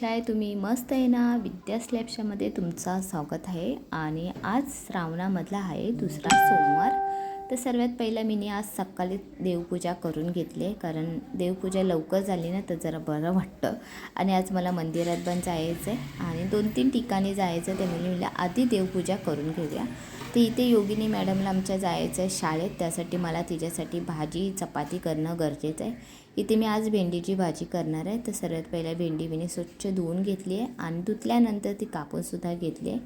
कशा आहे तुम्ही मस्त आहे ना? विद्या स्लॅबशामध्ये तुमचा स्वागत आहे. आणि आज श्रावणामधला आहे दुसरा सोमवार. तर सर्वात पहिला मी आज सकाळी देवपूजा करून घेतली आहे. कारण देवपूजा लवकर झाली ना तर जरा बरं वाटतं. आणि आज मला मंदिरात पण जायचं आहे आणि दोन तीन ठिकाणी जायचं त्यामुळे मला आधी देवपूजा करून घेऊया. तर इथे योगिनी मॅडमला आमच्या जायचं आहे शाळेत. त्यासाठी मला तिच्यासाठी भाजी चपाती करणं गरजेचं आहे. इथे मी आज भेंडीची भाजी करणार आहे. तर सर्वात पहिला भेंडी मी स्वच्छ धुवून घेतली आहे आणि धुतल्यानंतर ती कापूनसुद्धा घेतली आहे.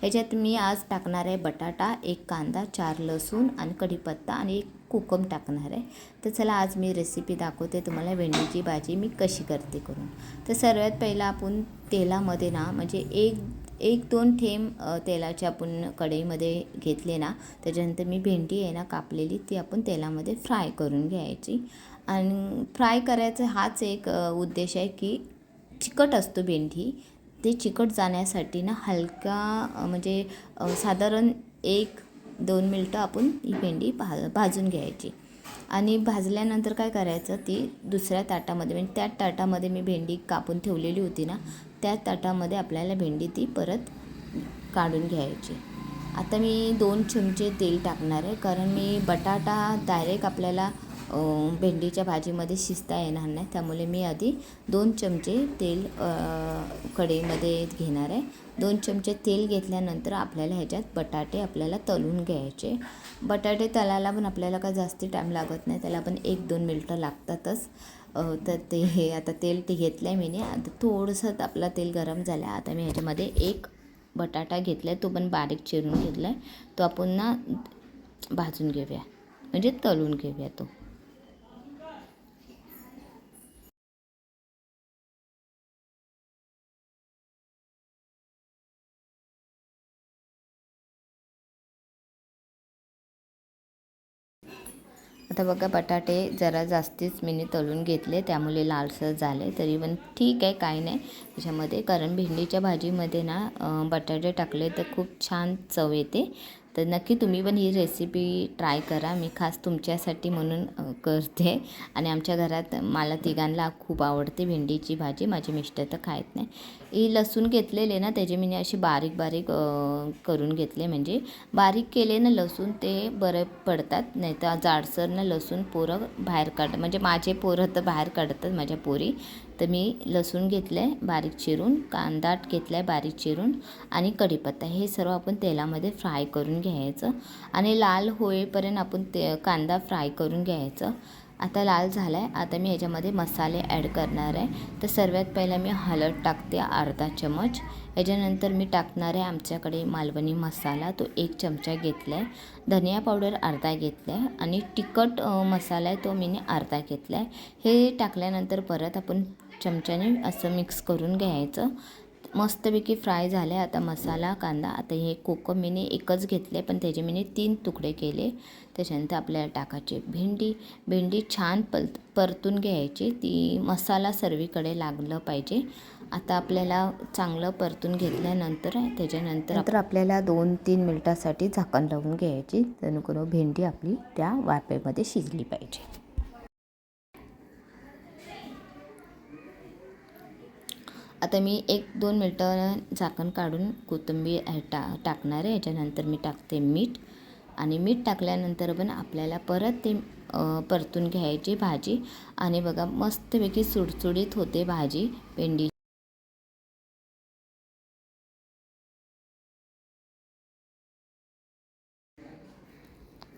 ह्याच्यात मी आज टाकणार आहे बटाटा एक कांदा चार लसूण आणि कढीपत्ता आणि एक कोकम टाकणार आहे. तर चला आज मी रेसिपी दाखवते तुम्हाला भेंडीची भाजी मी कशी करते करून. तर सर्वात पहिला आपण तेलामध्ये ना म्हणजे एक एक दोन थेंब अ, तेलाचे आपण कढईमध्ये घेतले ना त्याच्यानंतर मी भेंडी आहे ना कापलेली ती आपण तेलामध्ये फ्राय करून घ्यायची. आणि फ्राय करायचं हाच एक उद्देश आहे की चिकट असतो भेंडी. ते चिकट जाण्यासाठी ना हलका म्हणजे साधारण एक दोन मिनटं आपण ही भेंडी भा भाजून घ्यायची. आणि भाजल्यानंतर काय करायचं ती दुसऱ्या ताटामध्ये म्हणजे त्या ताटामध्ये मी भेंडी कापून ठेवलेली होती ना त्या ताटामध्ये आपल्याला भेंडी ती परत काढून घ्यायची. आता मी दोन चमचे तेल टाकणार आहे कारण मी बटाटा डायरेक्ट आपल्याला भेंडीच्या भाजीमध्ये शिजता येणार नाही. त्यामुळे मी आधी दोन चमचे तेल कढईमध्ये घेणार आहे. दोन चमचे तेल घेतल्यानंतर आपल्याला ह्याच्यात बटाटे आपल्याला तळून घ्यायचे. बटाटे तळायला पण आपल्याला काय जास्ती टाईम लागत नाही त्याला पण एक दोन मिनटं लागतातच. तर ते हे आता तेल ते घेतलं आहे मी आता थोडंसं आपलं तेल गरम झालं आहे आता मी ह्याच्यामध्ये एक बटाटा घेतला आहे तो पण बारीक चिरून घेतला आहे तो आपण ना भाजून घेऊया म्हणजे तळून घेऊया तो. आता बघा बटाटे जरा जास्तीच मी तळून घेतले त्यामुळे लालसर झाले. तरी पण ठीक आहे काही नाही. त्याच्यामध्ये कारण भेंडीच्या भाजीमध्ये ना बटाटे टाकले तर खूप छान चव येते. तर नक्की तुम्ही पण ही रेसिपी ट्राय करा. मी खास तुमच्यासाठी म्हणून करते. आणि आमच्या घरात मला तिघांना खूप आवडते भेंडीची भाजी. माझे मिस्टर तर खायत नाही. ही लसूण घेतलेले ना त्याचे मी अशी बारीक बारीक करून घेतले. म्हणजे बारीक केले ना लसूण ते बरं पडतात. नाही तर जाडसर ना लसूण पोरं बाहेर काढ म्हणजे माझे पोरं तर बाहेर काढतात माझ्या पोरी. तर मी लसूण घेतलं आहे बारीक चिरून कांदा घेतला आहे बारीक चिरून आणि कढीपत्ता. हे सर्व आपण तेलामध्ये फ्राय करून घ्यायचं आणि लाल होईपर्यंत आपण ते कांदा फ्राय करून घ्यायचं. आता लाल झाला आहे आता मी ह्याच्यामध्ये मसाले ॲड करणार आहे. तर सर्वात पहिला मी हळद टाकते अर्धा चमच. याच्यानंतर मी टाकणार आहे आमच्याकडे मालवणी मसाला तो एक चमचा घेतला आहे धनिया पावडर अर्धा घेतला आहे आणि तिखट मसाला आहे तो मी अर्धा घेतला आहे हे टाकल्यानंतर परत आपण चमच्याने असं मिक्स करून घ्यायचं. मस्तपैकी फ्राय झाले. आता मसाला कांदा आता हे कोकम मीने एकच घेतले पण त्याचे मीने तीन तुकडे केले. त्याच्यानंतर आपल्याला टाकायचे भेंडी. भेंडी छान पल परतून घ्यायची. ती मसाला सर्वीकडे लागलं पाहिजे. आता आपल्याला चांगलं परतून घेतल्यानंतर त्याच्यानंतर नंतर आपल्याला दोन तीन मिनटासाठी झाकण लावून घ्यायची. जेणेकरून भेंडी आपली त्या वाफेमध्ये शिजली पाहिजे. आता मी एक दोन मिनटं झाकण काढून कोथिंबीर टा टाकणार आहे. याच्यानंतर मी टाकते मीठ आणि मीठ टाकल्यानंतर पण आपल्याला परत ते परतून घ्यायची भाजी. आणि बघा मस्तपैकी सुडसुडीत होते भाजी भेंडी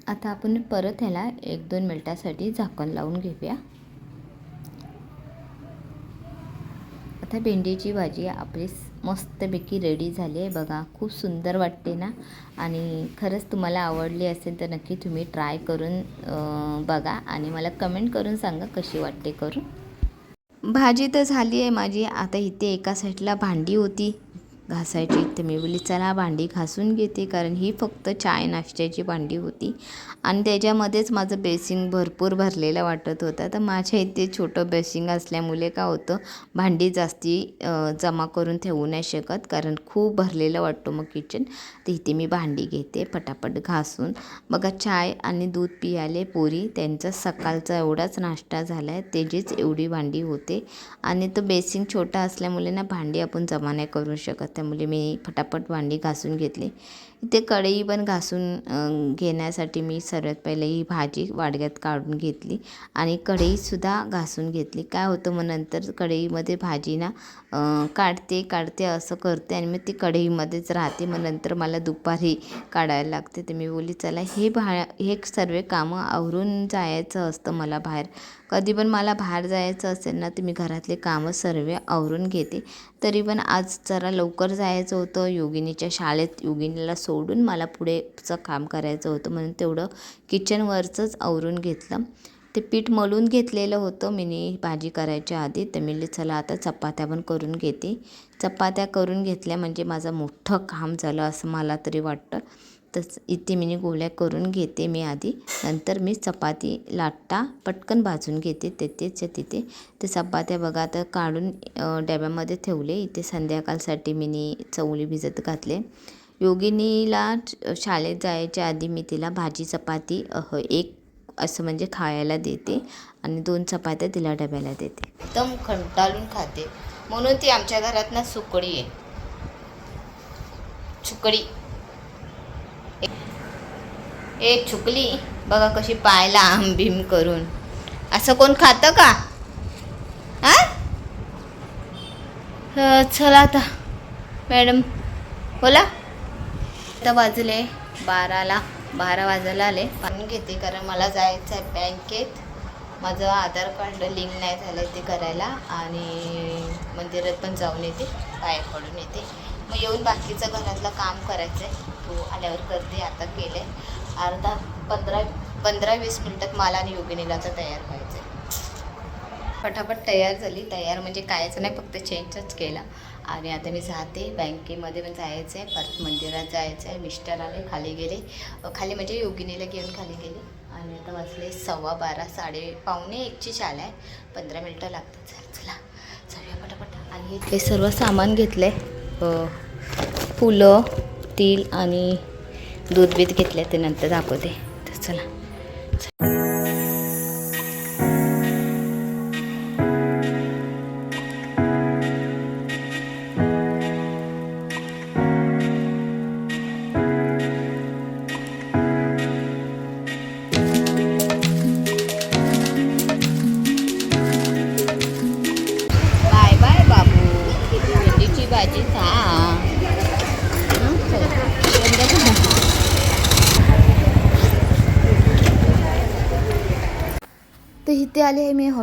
आता आपण परत ह्याला एक दोन मिनटासाठी झाकण लावून घेऊया. आता भेंडीची भाजी आपली मस्तपैकी रेडी झाली आहे. बघा खूप सुंदर वाटते ना? आणि खरंच तुम्हाला आवडली असेल तर नक्की तुम्ही ट्राय करून बघा आणि मला कमेंट करून सांगा कशी वाटते करून. भाजी तर झाली आहे माझी. आता इथे एका साईडला भांडी होती. घासायची. तर मी बोलली चला भांडी घासून घेते. कारण ही फक्त चाय नाश्त्याची भांडी होती. आणि त्याच्यामध्येच माझं बेसिंग भरपूर भरलेलं वाटत होतं. तर माझ्या इथे छोटं बेसिंग असल्यामुळे काय होतं भांडी जास्ती जमा करून ठेवू नाही शकत. कारण खूप भरलेलं वाटतो मग किचन तर इथे मी भांडी घेते पटापट घासून. बघा चाय आणि दूध पियाले पोरी. त्यांचा सकाळचा एवढाच नाश्ता झाला आहे त्याचीच एवढी भांडी होते. आणि तो बेसिंग छोटा असल्यामुळे ना भांडी आपण जमा नाही करू शकत. त्यामुळे मी फटाफट भांडी घासून घेतली. इथे कढई पण घासून घेण्यासाठी मी सर्वात पहिले ही भाजी वाडग्यात काढून घेतली आणि कढईसुद्धा घासून घेतली. काय होतं मग नंतर कढईमध्ये भाजी ना काढते काढते असं करते आणि मग ती कढईमध्येच राहते. मग नंतर मला दुपारी काढायला लागते. तर मी बोली चला हे भा हे सर्व कामं आवरून जायचं असतं मला बाहेर. कधी पण मला बाहेर जायचं असेल ना तर मी घरातले कामं सर्व आवरून घेते. तरी पण आज जरा लवकर जायचं होतं. योगिनीच्या शाळेत योगिनीला सोडून मला पुढेचं काम करायचं होतं म्हणून तेवढं किचनवरचंच आवरून घेतलं. ते पीठ मळून घेतलेलं होतं. मी भाजी करायच्या आधी तर मी चला आता चपात्या पण करून घेते. चपात्या करून घेतल्या म्हणजे माझं मोठं काम झालं असं मला तरी वाटतं. तस इथे मी गोळ्या करून घेते मी आधी. नंतर मी चपाती लाटा पटकन भाजून घेते. तेथेच्या तिथे. ते चपात्या बघा आता काढून डब्यामध्ये ठेवले. इथे संध्याकाळसाठी मी चवळी भिजत घातले. योगिनीला शाळेत जायच्या आधी मी तिला भाजी चपाती अह, एक असं म्हणजे खायला देते आणि दोन चपात्या तिला डब्याला देते. एकदम खंटाळून खाते. म्हणून ती आमच्या घरात ना सुकडी आहे. सुकडी. ए चुकली बघा कशी पायला आंबीम करून. असं कोण खातं का? हा? चला आता. मॅडम बोला. आता वाजले बाराला बारा वाजायला आले. पाणी घेते कारण मला जायचं आहे बँकेत. माझं आधार कार्ड लिंक नाही झालं आहे ते करायला आणि मंदिरात पण जाऊन येते पाय पडून येते. मग येऊन बाकीचं घरातलं काम करायचं आहे तो आल्यावर करते आता केले. अर्धा पंधरा पंधरा वीस मिनटात मला आणि योगिनीला आता तयार व्हायचं आहे फटाफट तयार झाली. तयार म्हणजे कायच नाही फक्त चेंजच केला. आणि आता मी जाते. बँकेमध्ये पण जायचं आहे परत मंदिरात जायचं आहे मिस्टर आले खाली गेले. खाली म्हणजे योगिनीला घेऊन खाली गेले. आणि आता वाजले सव्वा बारा साडे पावणे एकची शाल आहे. पंधरा मिनटं लागतात. चल चला. जाऊया पटापट आणि हे सर्व सामान घेतलं आहे फुलं तेल आणि दूध बीत घेतलं ते नंतर दाखवते. तर चला.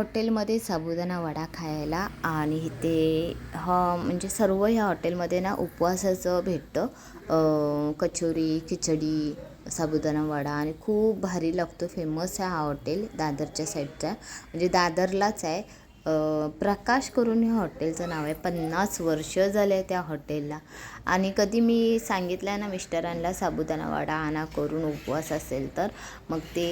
हॉटेलमध्ये साबुदाणा वडा खायला आणि इथे हा म्हणजे सर्व ह्या हॉटेलमध्ये ना उपवासाचं भेटतं. कचोरी खिचडी साबुदाणा वडा आणि खूप भारी लागतो. फेमस आहे हा हॉटेल दादरच्या साईडचा म्हणजे दादरलाच आहे. प्रकाश करून हे हॉटेलचं नाव आहे. पन्नास वर्ष झाले त्या हॉटेलला. आणि कधी मी सांगितलं ना मिस्टरांना साबुदाणा वडा आणा करून उपवास असेल तर मग ते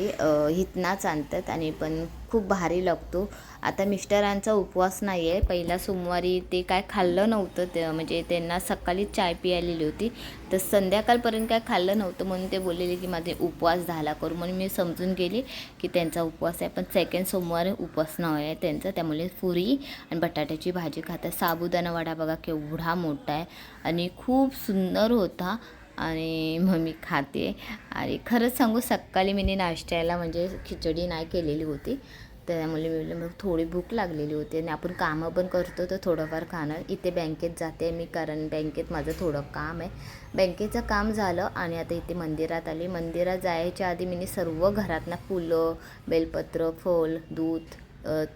हितनाच आणतात आणि पण खूप भारी लागतो. आता मिस्टरांचा उपवास नाही आहे पहिला सोमवारी ते काय खाल्लं नव्हतं ते म्हणजे त्यांना सकाळी चाय पियालेली होती. तर संध्याकाळपर्यंत काय खाल्लं नव्हतं म्हणून ते बोललेले की माझे उपवास झाला करू म्हणून मी समजून गेली की त्यांचा उपवास आहे. पण सेकंड सोमवार उपवास नाही आहे त्यांचा त्यामुळे पुरी आणि बटाट्याची भाजी खातात साबुदाणा वडा बघा केवढा मोठा आहे आणि खूप सुंदर होता आणि मग मी खाते. आणि खरंच सांगू सकाळी मी नाश्त्याला म्हणजे खिचडी नाही केलेली होती. त्यामुळे मी मग थोडी भूक लागलेली होती आणि आपण कामं पण करतो तर थोडंफार खाणं इथे बँकेत जाते मी कारण बँकेत माझं थोडं काम आहे. बँकेचं काम झालं आणि आता इथे मंदिरात आली. मंदिरात जायच्या आधी मी सर्व घरातनं फुलं बेलपत्र फल दूध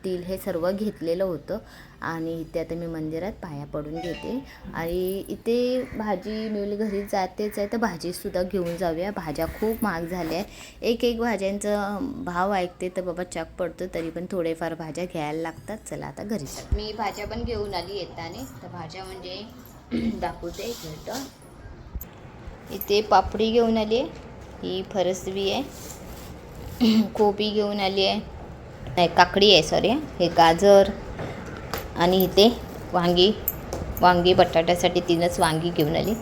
तिल हे सर्व घेतलेलं होतं. आणि इथे आता मी मंदिरात पाया पडून घेते. आणि इथे भाजी मिळली घरी जातेच आहे तर भाजीसुद्धा घेऊन जाऊया. भाज्या खूप महाग झाल्या आहे एक एक भाज्यांचा भाव ऐकते तर बाबा चक पडतो तरी पण थोडेफार भाज्या घ्यायला लागतात. चला आता घरी जा मी भाज्या पण घेऊन आली येताने. तर भाज्या म्हणजे दाखवते एक मिनटं. इथे पापडी घेऊन आली आहे. ही फरसबी आहे. कोबी घेऊन आली आहे. नाही काकडी आहे सॉरी हे गाजर आणि इथे वांगी वांगी बटाट्यासाठी तीनच वांगी घेऊन आली.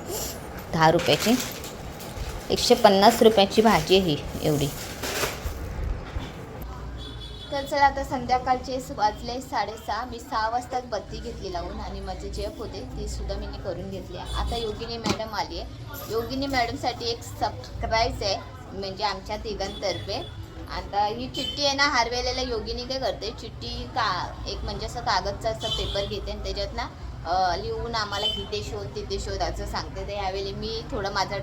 दहा रुपयाची. एकशे पन्नास रुपयाची भाजी आहे ही एवढी. तर चला आता संध्याकाळचे वाजले साडेसहा. मी सहा वाजताच बत्ती घेतली लावून आणि माझे जेप होते ती सुद्धा मी करून घेतली. आहे आता योगिनी मॅडम आली आहे. योगिनी मॅडमसाठी एक सरप्राईज आहे म्हणजे आमच्या तिघांतर्फे. आता ही चिठ्ठी आहे ना हारवेलेला योगिनी काय करते. चिठ्ठी का एक म्हणजे असं कागदचा असं पेपर घेते आणि त्याच्यात ना लिहून आम्हाला इथे शोध तिथे शोध असं सांगते. तर यावेळी मी थोडं माझा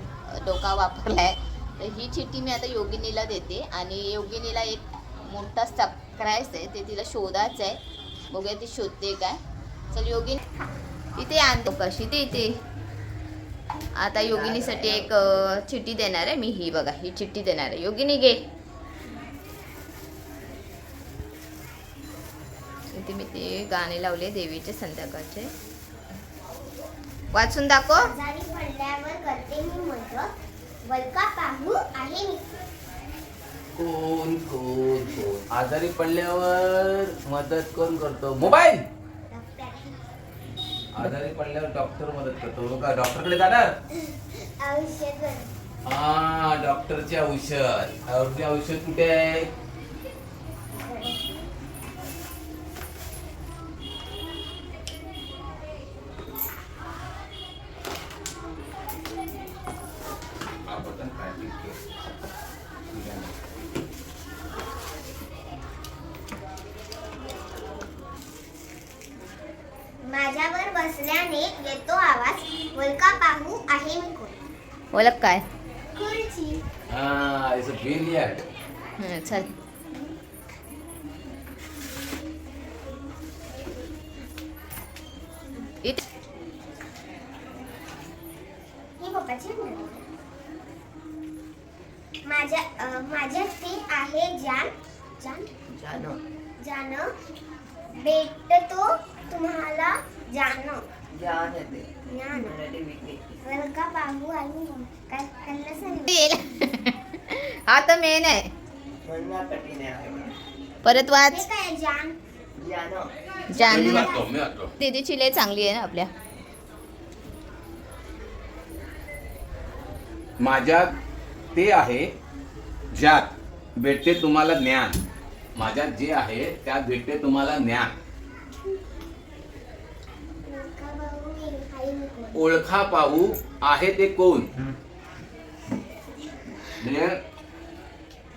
डोका वापरला आहे तर ही चिठ्ठी मी आता योगिनीला देते आणि योगिनीला एक मोठा सरप्राईज आहे. ते तिला शोधायचं आहे. बघूया ती शोधते काय. चल योगिनी इथे आणतो कशी ते इथे. आता योगिनीसाठी एक चिठ्ठी देणार आहे मी. ही बघा ही चिठ्ठी देणार आहे. योगिनी घे. इथे मी ते गाणे लावले देवीचे संध्याकाळचे. वाचून दाखव. आजारी पडल्यावर करते मी मदत वल्का पाहू आहे मी कोण कोण कोण? आजारी पडल्यावर मदत कोण करतो? मोबाईल! डॉक्टर आजारी पडल्यावर डॉक्टर मदत करतो. हो का? डॉक्टरकडे जाणार औषध. हा डॉक्टरचे औषध. औषध औषध कुठे आहे माझ्यावर बसल्याने येतो आवाज. वल्का पाहू आहे मी कोण? ओळख काय? खुर्ची. हा इट्स अ बिलियर्ड हं, चल. ही पप्पाची. माझ्या माझ्या ते आहे जान? जान. जान. भेटतो. तुम्हाला ज्ञान काय कल्ला सांगितलं हा तर मेन आहे. परत हे वाच काय जान? मी जान. वाचतो मी वाचतो. दीदीची लय चांगली आहे ना आपल्या. माझ्यात ते आहे ज्यात भेटते तुम्हाला ज्ञान. माझ्यात जे आहे त्यात भेटते तुम्हाला ज्ञान वल्का पाहू मी आहे मी कोण ओळखा पाहू आहे ते कोण? म्हणजे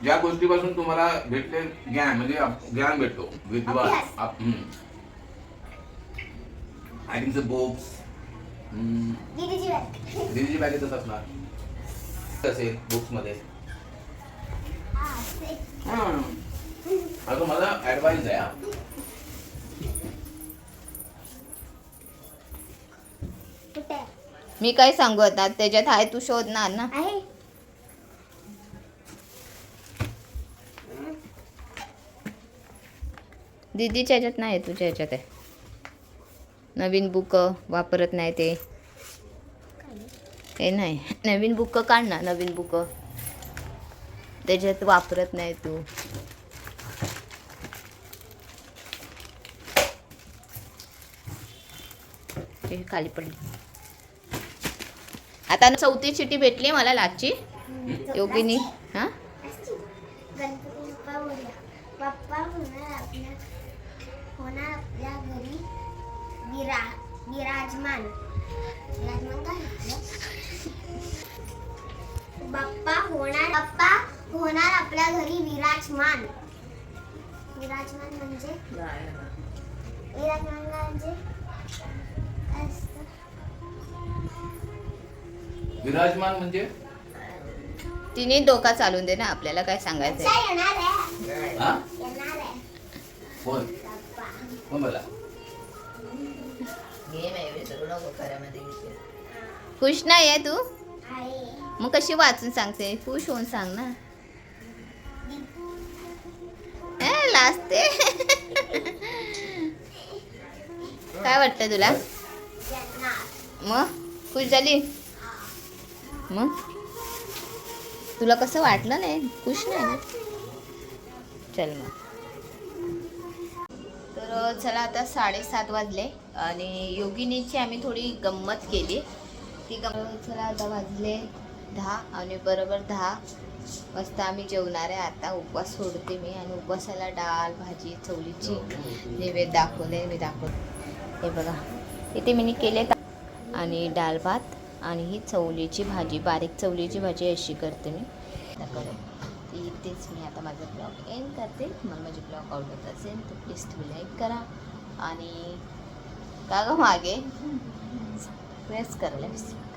ज्या गोष्टीपासून तुम्हाला भेटते ज्ञान म्हणजे ज्ञान भेटतो विद्वान books. हम्म. दीदीची बॅग. येतच असणार. असेल बुक्समध्ये हा मला ऍडवाइस आहे हा. कुठे आहे? मी काय सांगू आता? त्याच्यात आहे तू शोधणार ना. आहे. दीदीच्या ह्याच्यात नाही तुझ्या ह्याच्यात आहे. नवीन बुक वापरत नाही ते. हे नाही. नवीन बुक काढ ना नवीन बुक. त्याच्यात वापरत नाही तू. हे खाली पडली. आता चौथी चिठी भेटली मला लाची योगिनी हां गणपती बाप्पा बोलला बाप्पा होणार आपल्या होणार आपल्या घरी विरा विराजमान? बाप्पा होणार बाप्पा होणार आपल्या घरी विराजमान विराजमान म्हणजे विराजमान म्हणजे? विराजमान म्हणजे? तिने डोका चालून दे ना आपल्याला काय सांगायचं हा? कोण? कोण बोला? खुश नाही आहे तू? आहे. मग कशी वाचून सांगते? खुश होऊन सांग ना. ए, लाजते. काय वाटतं तुला? मग? खुश झाली? मग? तुला कसं वाटलं नाही? खुश नाही ना? चल मग. तर चला आता साडेसात वाजले आणि योगिनीची आम्ही थोडी गंमत केली. ती गंमत चला आता वाजले दहा आणि बरोबर दहा. वाजता आम्ही जेवणार आहे. आता उपवास सोडते मी आणि उपवासाला डाळ भाजी चवलीची नैवेद्य दाखवले मी दाखवते. हे बघा. इथे मी केले आणि डाळ भात. आणि ही चवलीची भाजी बारीक चवलीची भाजी अशी करते मी. ती इथेच मी आता माझा ब्लॉग एंड करते. तुम्हाला माझे ब्लॉग आवडत असेल तर प्लीज तुम्ही लाईक करा. आणि का गं मागे. प्रेस करायला विसरू